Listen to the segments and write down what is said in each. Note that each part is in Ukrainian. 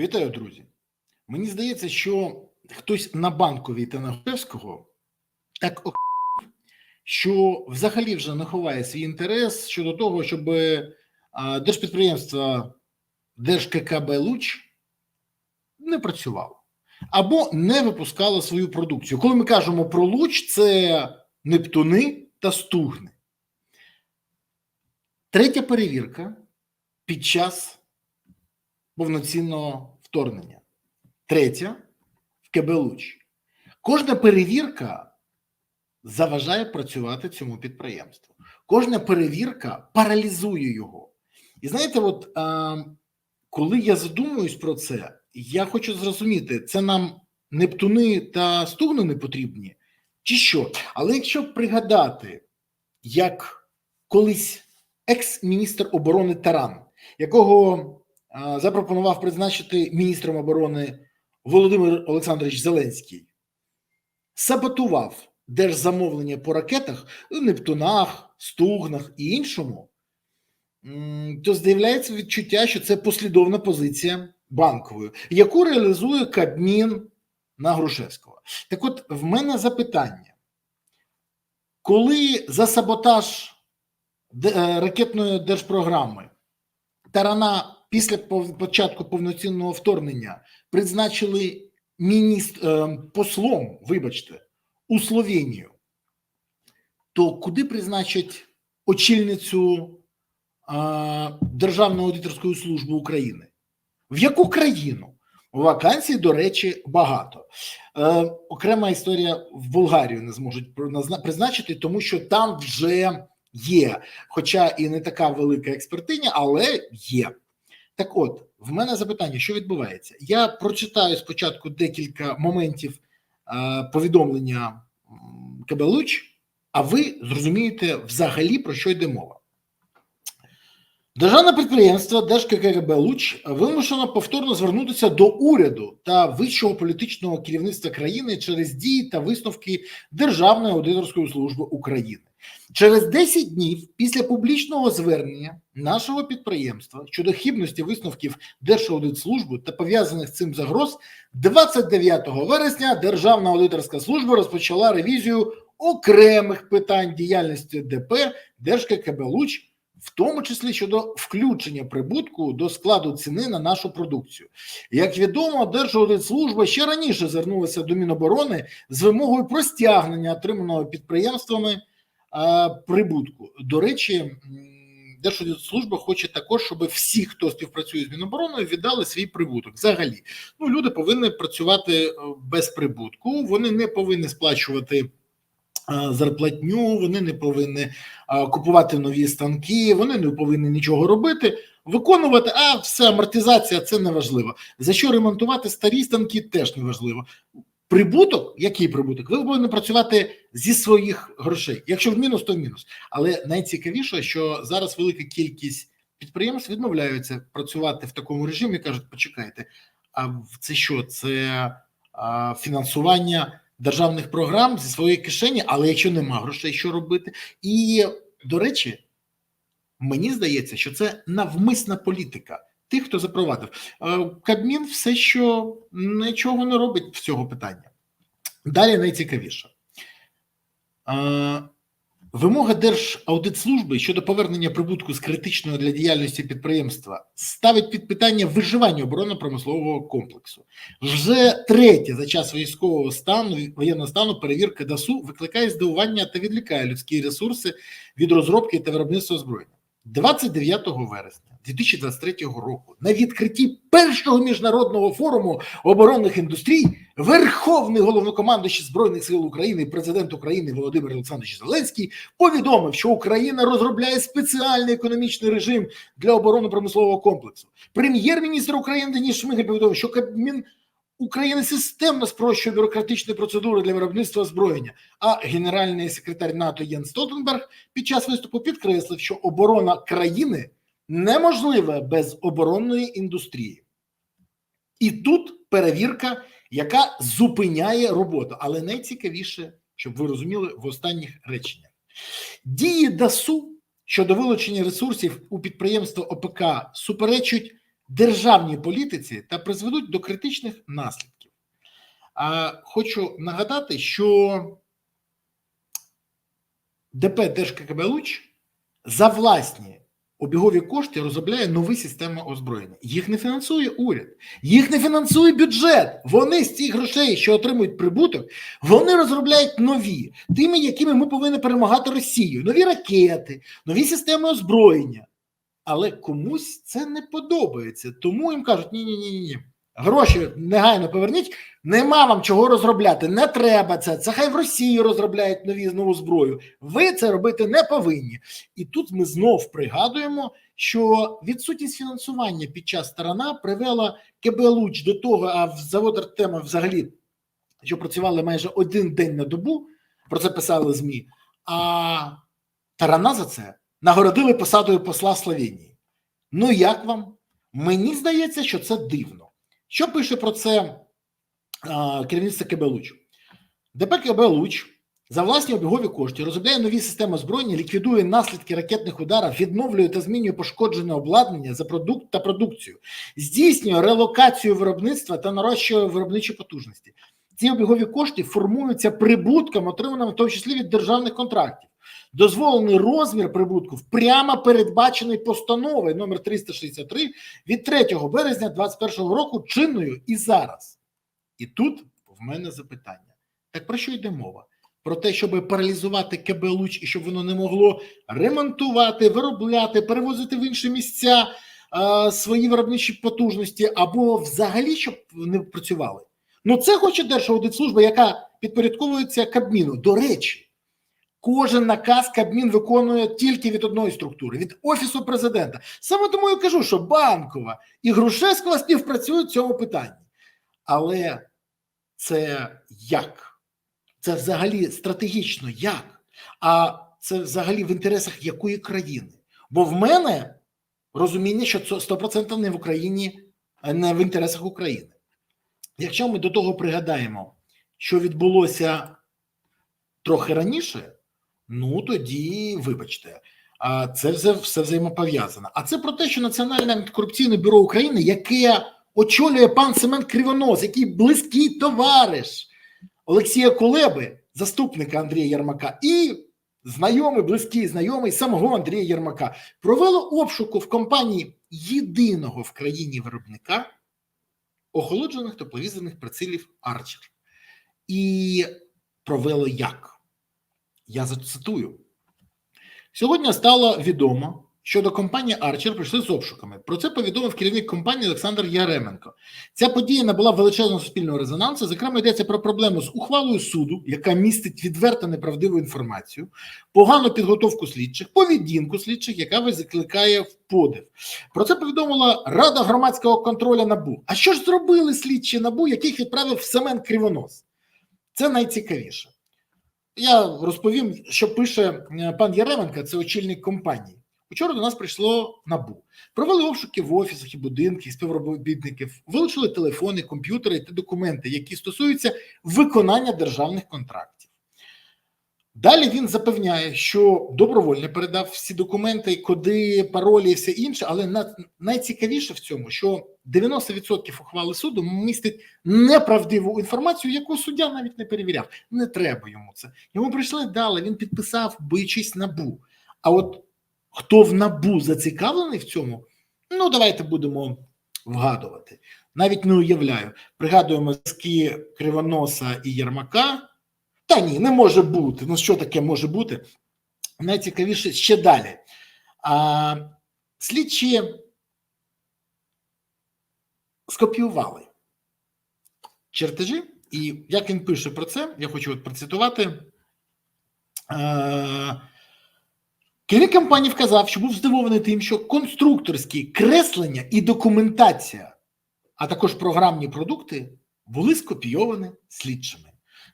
Вітаю, друзі. Мені здається, що хтось на банковій та на Грушевського так ок- що взагалі вже не ховає свій інтерес щодо того, щоб держпідприємство ДержкКБ Луч не працювало або не випускало свою продукцію. Коли ми кажемо про луч, це нептуни та стугни. Третя перевірка під час повноцінного вторгнення. Третя в КБ Луч. Кожна перевірка заважає працювати цьому підприємству. Кожна перевірка паралізує його. І знаєте, от а, коли я задумуюсь про це, я хочу зрозуміти, це нам Нептуни та стугни не потрібні, чи що? Але якщо пригадати, як колись екс-міністр оборони Таран, якого запропонував призначити міністром оборони Володимир Олександрович Зеленський, саботував держзамовлення по ракетах, Нептунах, Стугнах і іншому, то з'являється відчуття, що це послідовна позиція банкової, яку реалізує Кабмін на Грушевського. Так от, в мене запитання: коли за саботаж е, ракетної держпрограми Тарана після початку повноцінного вторгнення призначили міністр е, послом, вибачте, у Словенію, то куди призначать очільницю е, Державної аудиторської служби України? В яку країну? Вакансій, до речі, багато. Е, окрема історія в Болгарію не зможуть призначити, тому що там вже є, хоча і не така велика експертиня, але є. Так от, в мене запитання: що відбувається? Я прочитаю спочатку декілька моментів е, повідомлення КБ Луч, а ви зрозумієте взагалі про що йде мова. Державне підприємство ДержкКГБ Луч вимушено повторно звернутися до уряду та вищого політичного керівництва країни через дії та висновки Державної аудиторської служби України. Через 10 днів після публічного звернення нашого підприємства щодо хибності висновків Держаудитслужби та пов'язаних з цим загроз, 29 вересня Державна аудиторська служба розпочала ревізію окремих питань діяльності ДП ДержкКБ Луч в тому числі щодо включення прибутку до складу ціни на нашу продукцію. Як відомо, Держаудитслужба ще раніше звернулася до Міноборони з вимогою про стягнення отриманого підприємствами прибутку. До речі, м, Держаудитслужба хоче також, щоб всі, хто співпрацює з Мінобороною, віддали свій прибуток. Взагалі, ну люди повинні працювати е, без прибутку, вони не повинні сплачувати е, зарплатню, вони не повинні купувати нові станки, вони не повинні нічого робити, виконувати, а все амортизація це не важливо. За що ремонтувати старі станки теж не важливо. Прибуток, який прибуток? Ви повинні працювати зі своїх грошей. Якщо в мінус, то в мінус. Але найцікавіше, що зараз велика кількість підприємств відмовляються працювати в такому режимі. кажуть, почекайте, а це що? Це а, фінансування державних програм зі своєї кишені, але якщо нема грошей, що робити? І до речі, мені здається, що це навмисна політика тих, хто запровадив. Е, Кабмін все, що нічого не робить з цього питання. Далі найцікавіше. Е, Вимога Держаудитслужби щодо повернення прибутку з критичного для діяльності підприємства ставить під питання виживання оборонно-промислового комплексу. Вже третє за час військового стану воєнного стану перевірка ДАСУ викликає здивування та відлікає людські ресурси від розробки та виробництва озброєння. 29 вересня 2023 року на відкритті першого міжнародного форуму оборонних індустрій Верховний головнокомандуючий Збройних сил України, президент України Володимир Олександрович Зеленський повідомив, що Україна розробляє спеціальний економічний режим для оборонно-промислового комплексу. Прем'єр-міністр України Денис Шмигаль повідомив, що Кабмін України системно спрощує бюрократичні процедури для виробництва озброєння. А генеральний секретар НАТО Єн Столтенберг під час виступу підкреслив, що оборона країни неможлива без оборонної індустрії. І тут перевірка, яка зупиняє роботу. Але найцікавіше, щоб ви розуміли, в останніх реченнях дії ДАСУ щодо вилучення ресурсів у підприємства ОПК суперечать державній політиці та призведуть до критичних наслідків. А хочу нагадати, що ДП ДержККБ Луч за власні обігові кошти розробляє нові системи озброєння. Їх не фінансує уряд, їх не фінансує бюджет. Вони з цих грошей, що отримують прибуток, вони розробляють нові, тими, якими ми повинні перемагати Росію, нові ракети, нові системи озброєння. Але комусь це не подобається. Тому їм кажуть: ні, ні, ні, ні. Гроші негайно поверніть. Нема вам чого розробляти. Не треба це. Це хай в Росії розробляють нові нову зброю. Ви це робити не повинні. І тут ми знов пригадуємо, що відсутність фінансування під час сторона привела КБ Луч до того, а в завод Артема взагалі, що працювали майже один день на добу, про це писали ЗМІ. А Тарана за це нагородили посадою посла Словенії. Ну як вам? Мені здається, що це дивно. Що пише про це а, керівництво КБ Луч? ДП КБ Луч за власні обігові кошти розробляє нові системи озброєння, ліквідує наслідки ракетних ударів, відновлює та змінює пошкоджене обладнання за продукт та продукцію, здійснює релокацію виробництва та нарощує виробничі потужності. Ці обігові кошти формуються прибутком, отриманим в тому числі від державних контрактів. Дозволений розмір прибутків прямо передбачений постановою номер 363 від 3 березня 2021 року чинною і зараз. І тут в мене запитання: так про що йде мова? Про те, щоб паралізувати КБ Луч і щоб воно не могло ремонтувати, виробляти, перевозити в інші місця е, свої виробничі потужності, або взагалі щоб не працювали. Ну це хоче Держаудитслужба, яка підпорядковується Кабміну. До речі. Кожен наказ Кабмін виконує тільки від одної структури від офісу президента. Саме тому я кажу, що банкова і Грушевського співпрацюють в цьому питанні. Але це як? Це взагалі стратегічно як? А це взагалі в інтересах якої країни? Бо в мене розуміння, що це 100% не в Україні, не в інтересах України. Якщо ми до того пригадаємо, що відбулося трохи раніше. Ну тоді, вибачте, це все, все взаємопов'язано. А це про те, що Національне антикорупційне бюро України, яке очолює пан Семен Кривонос, який близький товариш Олексія Кулеби, заступника Андрія Єрмака, і знайомий, близький знайомий самого Андрія Єрмака, провело обшуку в компанії єдиного в країні виробника охолоджених тепловізорних прицілів Арчер. І провело як? Я зацитую. Сьогодні стало відомо, що до компанії Арчер прийшли з обшуками. Про це повідомив керівник компанії Олександр Яременко. Ця подія набула величезного суспільного резонансу. Зокрема, йдеться про проблему з ухвалою суду, яка містить відверто неправдиву інформацію, погану підготовку слідчих, поведінку слідчих, яка викликає в подив. Про це повідомила Рада громадського контролю НАБУ. А що ж зробили слідчі НАБУ, яких відправив Семен Кривонос? Це найцікавіше. Я розповім, що пише е, пан Яременко, це очільник компанії. Учора до нас прийшло набу. Провели обшуки в офісах і будинках співробітників, вилучили телефони, комп'ютери та документи, які стосуються виконання державних контрактів. Далі він запевняє, що добровольно передав всі документи, коди, паролі і все інше, але найцікавіше в цьому, що 90% ухвали суду містить неправдиву інформацію, яку суддя навіть не перевіряв. Не треба йому це. Йому прийшли, дали, він підписав, боючись набу. А от хто в набу зацікавлений в цьому, ну давайте будемо вгадувати. Навіть не уявляю. Пригадуємо зв'язки Кривоноса і Єрмака. Та ні, не може бути. Ну, що таке може бути? Найцікавіше ще далі. А, Слідчі скопіювали чертежі, і як він пише про це, я хочу от процитувати. А, Керівник компанії вказав, що був здивований тим, що конструкторські креслення і документація, а також програмні продукти були скопійовані слідчими.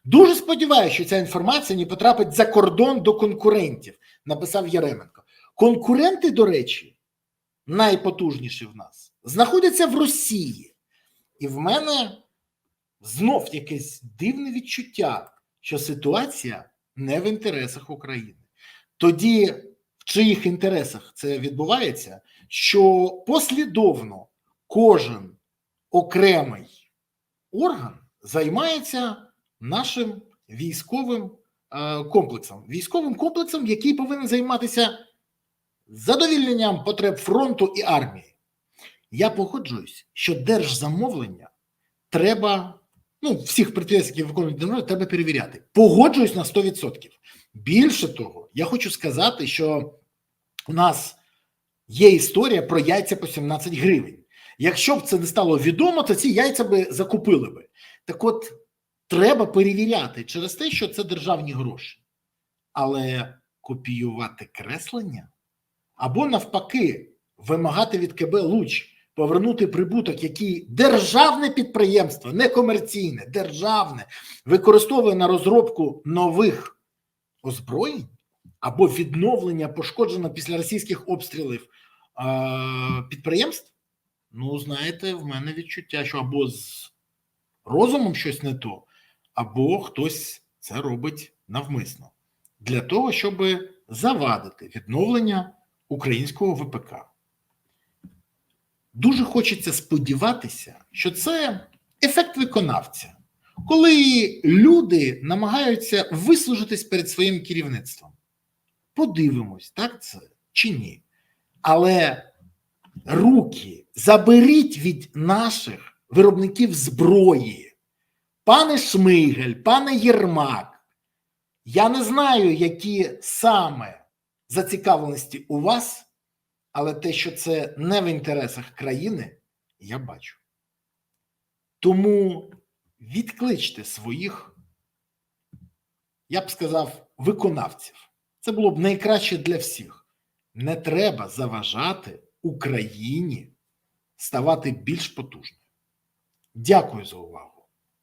Дуже сподіваюся, що ця інформація не потрапить за кордон до конкурентів, написав Яременко. Конкуренти, до речі, найпотужніші в нас, знаходяться в Росії. І в мене знов якесь дивне відчуття, що ситуація не в інтересах України. Тоді в чиїх інтересах це відбувається, що послідовно кожен окремий орган займається нашим військовим е, комплексом, військовим комплексом, який повинен займатися задовільненням потреб фронту і армії. Я погоджуюсь, що держзамовлення треба, ну, всіх підприємств, які виконують державу, треба перевіряти. Погоджуюсь на 100%. Більше того, я хочу сказати, що у нас є історія про яйця по 17 гривень. Якщо б це не стало відомо, то ці яйця би закупили би. Так от, треба перевіряти через те, що це державні гроші. Але копіювати креслення або навпаки вимагати від КБ Луч повернути прибуток, який державне підприємство, не комерційне, державне, використовує на розробку нових озброєнь або відновлення пошкодженого після російських обстрілів підприємств. Ну, знаєте, в мене відчуття, що або з розумом щось не то, або хтось це робить навмисно для того, щоб завадити відновлення українського ВПК. Дуже хочеться сподіватися, що це ефект виконавця, коли люди намагаються вислужитись перед своїм керівництвом. Подивимось, так це чи ні. Але руки заберіть від наших виробників зброї. Пане Шмигель, пане Єрмак, я не знаю, які саме зацікавленості у вас, але те, що це не в інтересах країни, я бачу. Тому відкличте своїх, я б сказав, виконавців. Це було б найкраще для всіх. Не треба заважати Україні ставати більш потужною. Дякую за увагу.